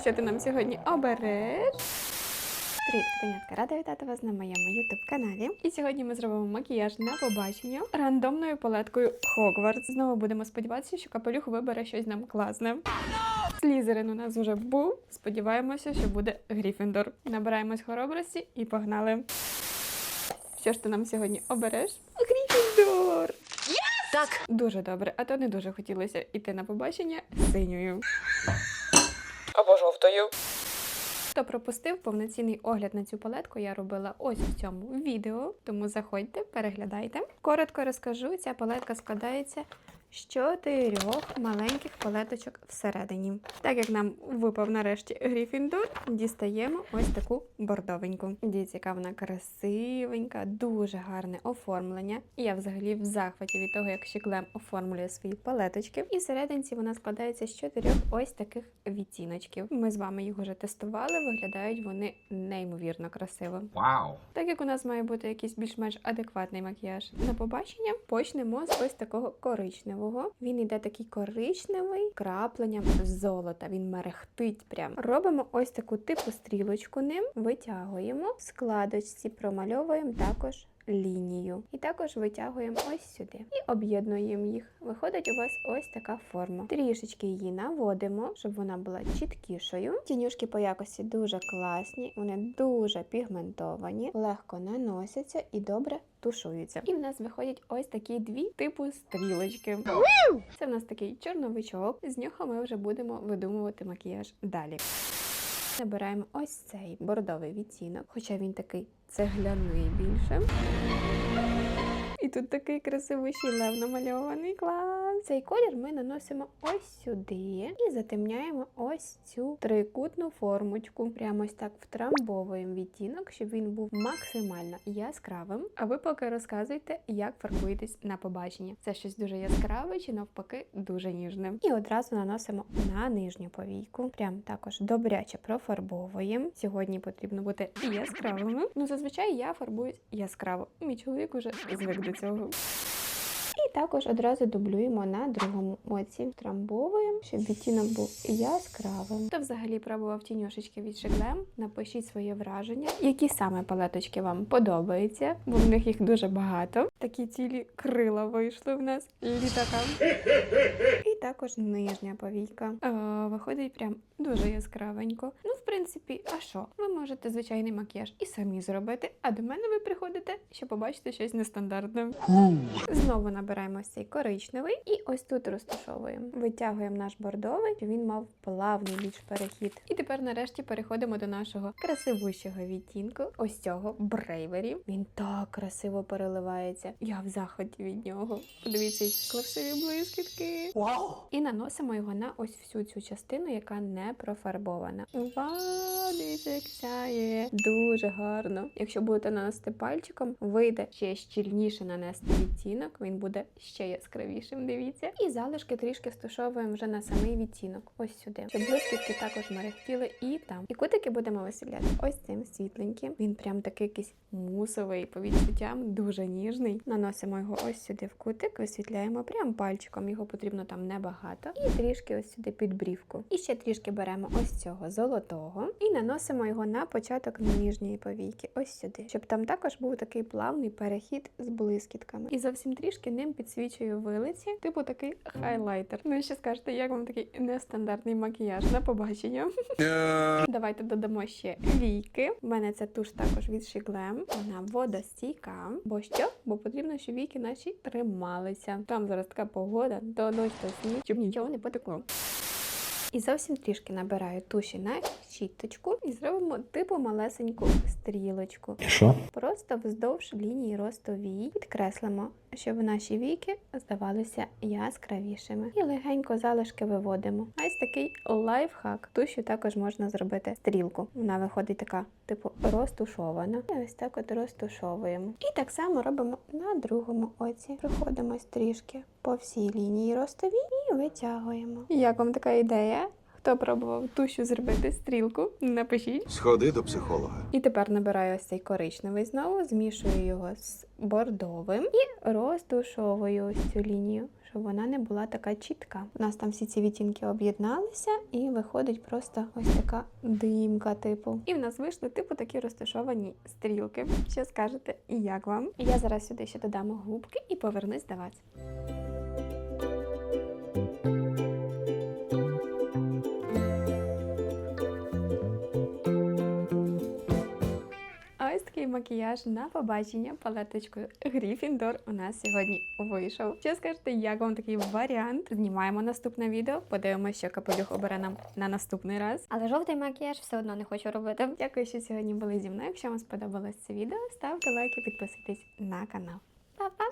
Що ти нам сьогодні обереш? Привіт, котенятка! Рада вітати вас на моєму youtube каналі. І сьогодні ми зробимо макіяж на побачення рандомною палеткою Хогвартс. Знову будемо сподіватися, що капелюх вибере щось нам класне. Слізерин у нас вже був. Сподіваємося, що буде Гріфіндор. Набираємось хоробрості і погнали. Що ж ти нам сьогодні обереш? Гріфіндор! Так, Дуже добре, а то не дуже хотілося йти на побачення синьою. Або. Хто пропустив повноцінний огляд на цю палетку, я робила ось в цьому відео, тому заходьте, переглядайте. Коротко розкажу, ця палетка складається з чотирьох маленьких палеточок всередині. Так як нам випав нарешті Гріфіндор, дістаємо ось таку бордовеньку. Дивіться, яка вона красивенька, дуже гарне оформлення. І я взагалі в захваті від того, як Щеклем оформлює свої палеточки. І всерединці вона складається з чотирьох ось таких відтіночків. Ми з вами їх уже тестували, виглядають вони неймовірно красиво. Wow. Так як у нас має бути якийсь більш-менш адекватний макіяж на побачення, почнемо з ось такого коричневого. Він іде такий коричневий крапленням золота. Він мерехтить прям. Робимо ось таку типу стрілочку ним, витягуємо в складочці, промальовуємо також. Лінію і також витягуємо ось сюди і об'єднуємо їх. Виходить у вас ось така форма. Трішечки її наводимо, щоб вона була чіткішою. Тінюшки по якості дуже класні, вони дуже пігментовані, легко наносяться і добре тушуються. І в нас виходять ось такі дві типу стрілочки. Це в нас такий чорновичок. З нього ми вже будемо видумувати макіяж далі. Набираємо ось цей бордовий відтінок, хоча він такий цегляний більше. І тут такий красивий лев намальований клас. Цей колір ми наносимо ось сюди і затемняємо ось цю трикутну формочку. Прямо ось так втрамбовуємо відтінок, щоб він був максимально яскравим. А ви поки розказуйте, як фарбуєтесь на побачення. Це щось дуже яскраве чи навпаки дуже ніжне. І одразу наносимо на нижню повійку. Прям також добряче профарбовуємо. Сьогодні потрібно бути яскравими. Ну зазвичай я фарбуюсь яскраво. Мій чоловік уже звик до цього. Також одразу дублюємо на другому оці. Трамбовуємо, щоб відтінок був яскравим. Хто взагалі пробував тіньошечки від Шеглем, напишіть своє враження, які саме палеточки вам подобаються, бо в них їх дуже багато. Такі цілі крила вийшли в нас літака. Також нижня повійка. Е, виходить прям дуже яскравенько. Ну, в принципі, а що? Ви можете звичайний макіяж і самі зробити, а до мене ви приходите, щоб побачити щось нестандартне. Знову набираємо цей коричневий і ось тут розташовуємо. Витягуємо наш бордовий, він мав плавний більш перехід. І тепер нарешті переходимо до нашого красивущого відтінку. Ось цього брейвері. Він так красиво переливається. Я в захваті від нього. Подивіться, які красиві блискітки. Вау! І наносимо його на ось всю цю частину, яка не профарбована. Вау, сяє. Дуже гарно. Якщо будете наносити пальчиком, вийде ще щільніше нанести відтінок. Він буде ще яскравішим. Дивіться. І залишки трішки стушовуємо вже на самий відтінок. Ось сюди. Щоб блискітки також мерехтіли і там. І кутики будемо виселяти ось цим світленьким. Він прям такий якийсь мусовий по відчуттям, дуже ніжний. Наносимо його ось сюди в кутик, висвітляємо прям пальчиком. Його потрібно там небагато. І трішки ось сюди під брівку. І ще трішки беремо ось цього золотого і наносимо його на початок нижньої повійки, ось сюди, щоб там також був такий плавний перехід з блискітками. І зовсім трішки ним підсвічую вилиці, типу такий хайлайтер. Ну і ще скажете, як вам такий нестандартний макіяж на побачення. Давайте додамо ще війки. У мене це туш також від Shiglem. Вона водостійка. Бо що? Бо потрібно, щоб війки наші трималися. Там зараз така погода, то сніг, щоб нічого не потекло. І зовсім трішки набираю туші на щіточку і зробимо типу малесеньку стрілочку. Що? Просто вздовж лінії росту вій підкреслимо, щоб наші віки здавалися яскравішими. І легенько залишки виводимо. А ось такий лайфхак. Тушю також можна зробити стрілку. Вона виходить така, типу, розтушована. І ось так от розтушовуємо. І так само робимо на другому оці. Проходимо трішки по всій лінії ростовій і витягуємо. Як вам така ідея? Хто пробував тущу зробити стрілку, напишіть. Сходи до психолога. І тепер набираю ось цей коричневий знову, змішую його з бордовим і розтушовую ось цю лінію, щоб вона не була така чітка. У нас там всі ці відтінки об'єдналися, і виходить просто ось така димка, типу. І в нас вийшли типу такі розташовані стрілки. Що скажете, і як вам? Я зараз сюди ще додам губки і повернусь до вас. Макіяж на побачення палеточкою Гріфіндор у нас сьогодні вийшов. Що скажете, як вам такий варіант? Знімаємо наступне відео, подивимося, що капелюх обере нам на наступний раз. Але жовтий макіяж все одно не хочу робити. Дякую, що сьогодні були зі мною. Якщо вам сподобалось це відео, ставте лайки, підписуйтесь на канал. Па-па!